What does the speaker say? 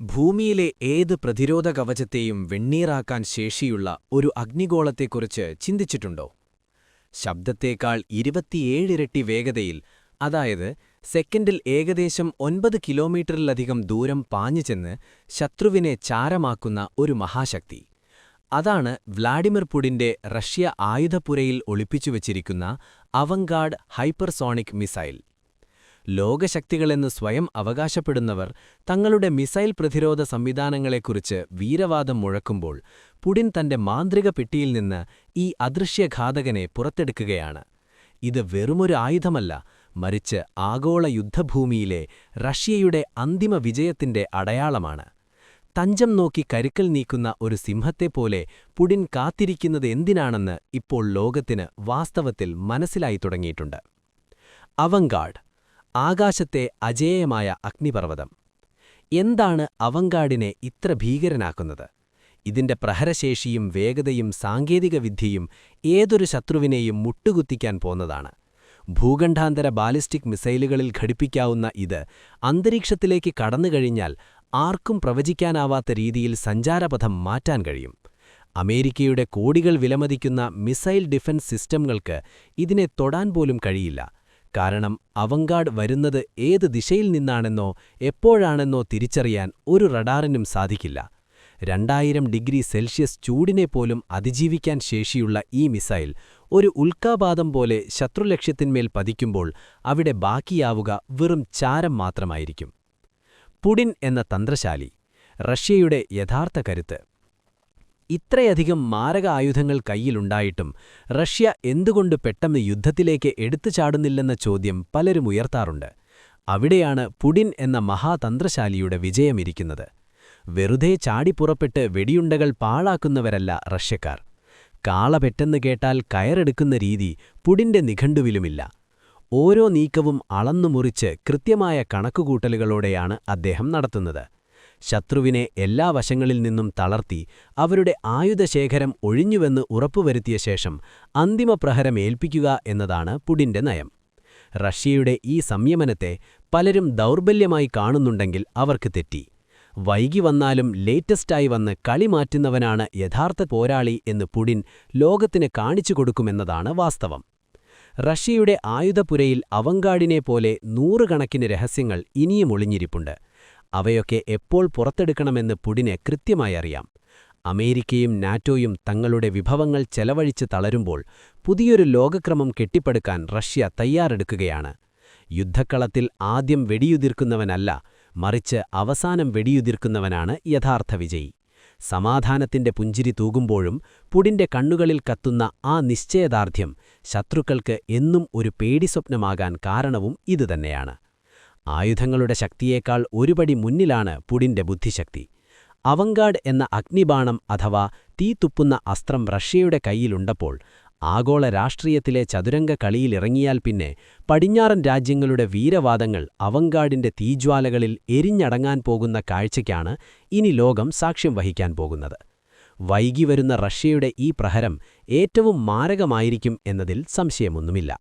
ഭൂമിയിലെ ഏത് പ്രതിരോധ കവചത്തെയും വെണ്ണീറാക്കാൻ ശേഷിയുള്ള ഒരു അഗ്നിഗോളത്തെക്കുറിച്ച് ചിന്തിച്ചിട്ടുണ്ടോ? ശബ്ദത്തേക്കാൾ ഇരുപത്തിയേഴിരട്ടി വേഗതയിൽ അതായത് സെക്കൻഡിൽ ഏകദേശം ഒൻപത് കിലോമീറ്ററിലധികം ദൂരം പാഞ്ഞുചെന്ന് ശത്രുവിനെ ചാരമാക്കുന്ന ഒരു മഹാശക്തി. അതാണ് വ്ളാഡിമിർ പുടിന്റെ റഷ്യ ആയുധപ്പുരയിൽ ഒളിപ്പിച്ചുവച്ചിരിക്കുന്ന അവങ്കാഡ് ഹൈപ്പർസോണിക് മിസൈൽ. ലോകശക്തികളെന്ന് സ്വയം അവകാശപ്പെടുന്നവർ തങ്ങളുടെ മിസൈൽ പ്രതിരോധ സംവിധാനങ്ങളെക്കുറിച്ച് വീരവാദം മുഴക്കുമ്പോൾ പുടിൻ തന്റെ മാന്ത്രിക പെട്ടിയിൽ നിന്ന് ഈ അദൃശ്യഘാതകനെ പുറത്തെടുക്കുകയാണ്. ഇത് വെറുമൊരു ആയുധമല്ല മറിച്ച് ആഗോള യുദ്ധഭൂമിയിലെ റഷ്യയുടെ അന്തിമ വിജയത്തിന്റെ അടയാളമാണ്. തഞ്ചം നോക്കി കരുക്കൽ നീക്കുന്ന ഒരു സിംഹത്തെപ്പോലെ പുടിൻ കാത്തിരിക്കുന്നത് എന്തിനാണെന്ന് ഇപ്പോൾ ലോകത്തിന് വാസ്തവത്തിൽ മനസ്സിലായി തുടങ്ങിയിട്ടുണ്ട്. അവങ്കാഡ് ആകാശത്തെ അജേയമായ അഗ്നിപർവതം. എന്താണ് അവങ്കാടിനെ ഇത്ര ഭീകരനാക്കുന്നത്? ഇതിന്റെ പ്രഹരശേഷിയും വേഗതയും സാങ്കേതികവിദ്യയും ഏതൊരു ശത്രുവിനെയും മുട്ടുകുത്തിക്കാൻ പോന്നതാണ്. ഭൂഖണ്ഡാന്തര ബാലിസ്റ്റിക് മിസൈലുകളിൽ ഘടിപ്പിക്കാവുന്ന ഇത് അന്തരീക്ഷത്തിലേക്ക് കടന്നുകഴിഞ്ഞാൽ ആർക്കും പ്രവചിക്കാനാവാത്ത രീതിയിൽ സഞ്ചാരപഥം മാറ്റാൻ കഴിയും. അമേരിക്കയുടെ കോടികൾ വിലമതിക്കുന്ന മിസൈൽ ഡിഫൻസ് സിസ്റ്റങ്ങൾക്ക് ഇതിനെ തൊടാൻ പോലും കഴിയില്ല. കാരണം അവങ്കാഡ് വരുന്നത് ഏത് ദിശയിൽ നിന്നാണെന്നോ എപ്പോഴാണെന്നോ തിരിച്ചറിയാൻ ഒരു റഡാറിനും സാധിക്കില്ല. രണ്ടായിരം ഡിഗ്രി സെൽഷ്യസ് ചൂടിനെപ്പോലും അതിജീവിക്കാൻ ശേഷിയുള്ള ഈ മിസൈൽ ഒരു ഉൽക്കാപാതം പോലെ ശത്രുലക്ഷ്യത്തിന്മേൽ പതിക്കുമ്പോൾ അവിടെ ബാക്കിയാവുക വെറും ചാരം മാത്രമായിരിക്കും. പുടിൻ എന്ന തന്ത്രശാലി റഷ്യയുടെ യഥാർത്ഥ കരുത്ത്. ഇത്രയധികം മാരക ആയുധങ്ങൾ കയ്യിലുണ്ടായിട്ടും റഷ്യ എന്തുകൊണ്ട് പെട്ടെന്ന് യുദ്ധത്തിലേക്ക് എടുത്തു ചാടുന്നില്ലെന്ന ചോദ്യം പലരും ഉയർത്താറുണ്ട്. അവിടെയാണ് പുടിൻ എന്ന മഹാതന്ത്രശാലിയുടെ വിജയമിരിക്കുന്നത് വെറുതെ ചാടിപ്പുറപ്പെട്ട് വെടിയുണ്ടകൾ പാഴാക്കുന്നവരല്ല റഷ്യക്കാർ. കാള പെട്ടെന്ന് കേട്ടാൽ കയറെടുക്കുന്ന രീതി പുടിന്റെ നിഘണ്ടുവിലുമില്ല. ഓരോ നീക്കവും അളന്നുമുറിച്ച് കൃത്യമായ കണക്കുകൂട്ടലുകളോടെയാണ് അദ്ദേഹം നടത്തുന്നത്. ശത്രുവിനെ എല്ലാ വശങ്ങളിൽ നിന്നും തളർത്തി അവരുടെ ആയുധശേഖരം ഒഴിഞ്ഞുവെന്ന് ഉറപ്പുവരുത്തിയ ശേഷം അന്തിമ പ്രഹരം ഏൽപ്പിക്കുക എന്നതാണ് പുടിന്റെ നയം. റഷ്യയുടെ ഈ സംയമനത്തെ പലരും ദൗർബല്യമായി കാണുന്നുണ്ടെങ്കിൽ അവർക്ക് തെറ്റി. വൈകി വന്നാലും ലേറ്റസ്റ്റായി വന്ന് കളി മാറ്റുന്നവനാണ് യഥാർത്ഥ പോരാളി എന്ന് പുടിൻ ലോകത്തിന് കാണിച്ചു കൊടുക്കുമെന്നതാണ് വാസ്തവം. റഷ്യയുടെ ആയുധപുരയിൽ അവങ്കാടിനെപ്പോലെ നൂറുകണക്കിന് രഹസ്യങ്ങൾ ഇനിയും ഒളിഞ്ഞിരിപ്പുണ്ട്. അവയൊക്കെ എപ്പോൾ പുറത്തെടുക്കണമെന്ന് പുടിനെ കൃത്യമായി അറിയാം. അമേരിക്കയും നാറ്റോയും തങ്ങളുടെ വിഭവങ്ങൾ ചെലവഴിച്ച് തളരുമ്പോൾ പുതിയൊരു ലോകക്രമം കെട്ടിപ്പടുക്കാൻ റഷ്യ തയ്യാറെടുക്കുകയാണ്. യുദ്ധക്കളത്തിൽ ആദ്യം വെടിയുതിർക്കുന്നവനല്ല മറിച്ച് അവസാനം വെടിയുതിർക്കുന്നവനാണ് യഥാർത്ഥ വിജയി. സമാധാനത്തിന്റെ പുഞ്ചിരി തൂകുമ്പോഴും പുടിന്റെ കണ്ണുകളിൽ കത്തുന്ന ആ നിശ്ചയദാർഢ്യം ശത്രുക്കൾക്ക് എന്നും ഒരു പേടിസ്വപ്നമാകാൻ കാരണവും ഇതുതന്നെയാണ്. ആയുധങ്ങളുടെ ശക്തിയേക്കാൾ ഒരുപടി മുന്നിലാണ് പുടിന്റെ ബുദ്ധിശക്തി. അവങ്കാഡ് എന്ന അഗ്നിബാണം അഥവാ തീ തുപ്പുന്ന അസ്ത്രം റഷ്യയുടെ കയ്യിലുണ്ടപ്പോൾ ആഗോള രാഷ്ട്രീയത്തിലെ ചതുരംഗ കളിയിലിറങ്ങിയാൽ പിന്നെ പടിഞ്ഞാറൻ രാജ്യങ്ങളുടെ വീരവാദങ്ങൾ അവങ്കാടിന്റെ തീജ്വാലകളിൽ എരിഞ്ഞടങ്ങാൻ പോകുന്ന കാഴ്ചയ്ക്കാണ് ഇനി ലോകം സാക്ഷ്യം വഹിക്കാൻ പോകുന്നത്. വൈകി വരുന്ന റഷ്യയുടെ ഈ പ്രഹരം ഏറ്റവും മാരകമായിരിക്കും എന്നതിൽ സംശയമൊന്നുമില്ല.